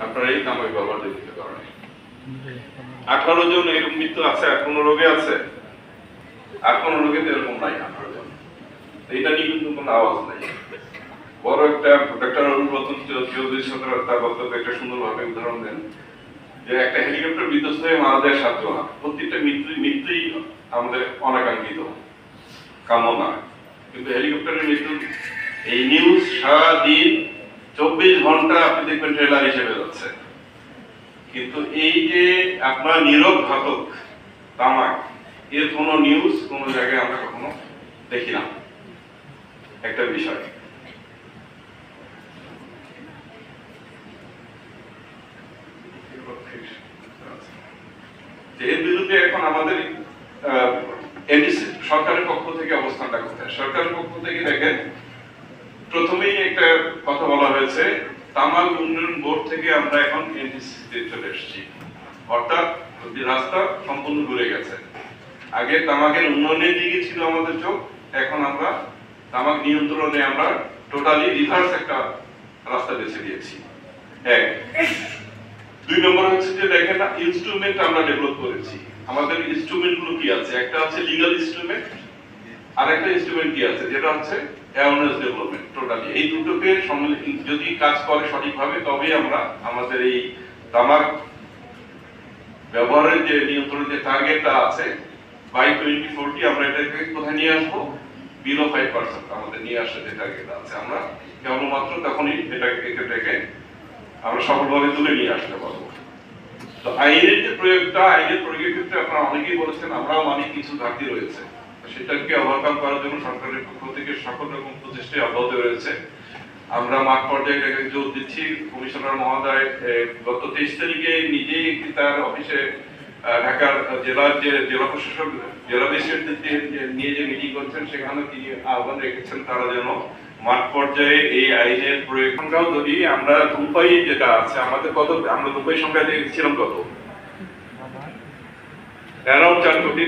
আপনারা এই তামাক ব্যবহার দেখতে কারণে আঠারো জন এরকম মৃত্যু আছে আর কোনো রোগে আছে? আর কোনো রোগে তো এরকম নাই আঠারো জন। এইটা নিয়ে কিন্তু কোনো আওয়াজ নাই। বড় একটা ডক্টর চৌধুরী সরকার তার বক্তব্য একটা সুন্দরভাবে উদাহরণ দেন যে একটা হেলিকপ্টার বিধ্বস্ত হয়ে মারা যায় সাতজন প্রত্যেকটা মৃত্যু মৃত্যুই আমাদের অনাকাঙ্ক্ষিত কামনা কিন্তু হেলিকপ্টারের মৃত্যু এই নিউজ সারাদিন চব্বিশ ঘণ্টা আপনি দেখবেন ট্রেলার হিসেবে যাচ্ছে। কিন্তু এই যে আপনার নীরব ঘাতক তামাক, এর কোনো নিউজ কোনো জায়গায় আমরা কখনো দেখি না। একটা বিষয়। এর বিরুদ্ধে এখন আমাদের সরকারের পক্ষ থেকে অবস্থানটা কোথায় সরকারের পক্ষ থেকে দেখেন, প্রথমেই একটা হয়েছে তামাক উন্নয়ন বোর্ড থেকে আমরা এখন এনডিসিতে চলে এসেছি। অর্থাৎ রাস্তা সম্পূর্ণ ঘুরে গেছে। আগে তামাকের উন্নয়নের দিকে ছিল আমাদের চোখ, এখন আমরা তামাক নিয়ন্ত্রণে আমরা টোটালি রিভার্স একটা রাস্তা বেছে দিয়েছি এক। দুই নম্বর হচ্ছে যে দেখেন না ইনস্ট্রুমেন্ট আমরা ডেভেলপ করেছি। আমাদের ইনস্ট্রুমেন্টগুলো কি আছে? একটা হচ্ছে লিগাল ইনস্ট্রুমেন্ট আর একটা ইনস্ট্রুমেন্ট কি আছে? যেটা হচ্ছে অ্যাওয়ারনেস ডেভেলপমেন্ট টোটালি এই দুটোকে যদি কাজ করে সঠিকভাবে তবে আমরা আমাদের এই তামাক ব্যবহারের যে নিয়ন্ত্রণের যে টার্গেটটা আছে বাই টোয়েন্টি ফোরটি আমরা এটাকে কোথায় নিয়ে আসব? বিলো ফাইভ পার্সেন্ট আমাদের নিয়ে আসার যে টার্গেট আছে, আমরা কেবলমাত্র তখনই এটাকে এটাকে আমরা সফলভাবে তুলে নিয়ে আসতে পারব। তো আইনের যে প্রয়োগটা, আইনের প্রয়োগের ক্ষেত্রে আপনারা অনেকেই বলেছেন, আমরাও অনেক কিছু ঘাটতি রয়েছে। সেটাকে ওভারকাম করার জন্য সরকারের পক্ষ থেকে সকল রকম প্রচেষ্টাই অব্যাহত রয়েছে। আমরা মাঠ পর্যায়ে জোর দিচ্ছি। কমিশনার মহোদয় গত তেইশ তারিখে নিজেই তার অফিসে ঢাকার জেলার যে, জেলা প্রশাসক, জেলা ম্যাজিস্ট্রেটদের নিয়ে যে মিটিং করছেন সেখানে তিনি আহ্বান রেখেছেন তারা যেন মাঠ পর্যায়ে এই আইনের প্রয়োগ সংখ্যাও যদি আমরা ধূপাই যেটা আছে, আমাদের কত, আমরা ধূপাই সংখ্যা দেখছিলাম কত? অ্যারাউন্ড চার কোটি